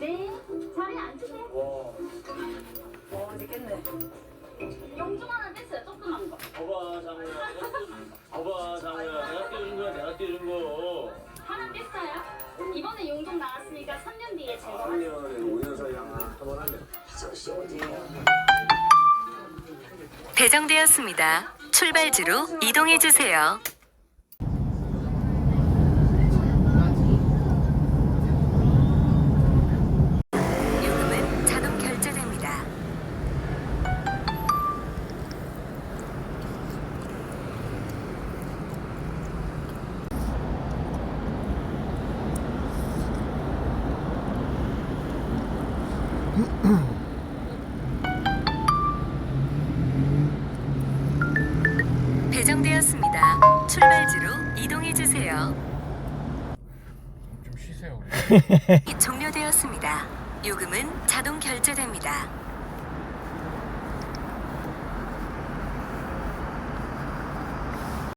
네, 자리에 앉으세요. 와. 어, 됐겠네. 영중 하나 뺐어요, 조그만 거. 봐봐 장우야. 봐봐 장우야. 내가 띄워준 거야. 내가 띄워준 거. 하나 뺐어요. 이번에 용종 나왔으니까 3년 뒤에 제거. 3년, 5년 사이 한번 하면. 아저씨 어디에요? 배정되었습니다. 출발지로 이동해 주세요. 배정되었습니다. 출발지로 이동해 주세요. 좀 쉬세요. 종료되었습니다. 요금은 자동 결제됩니다.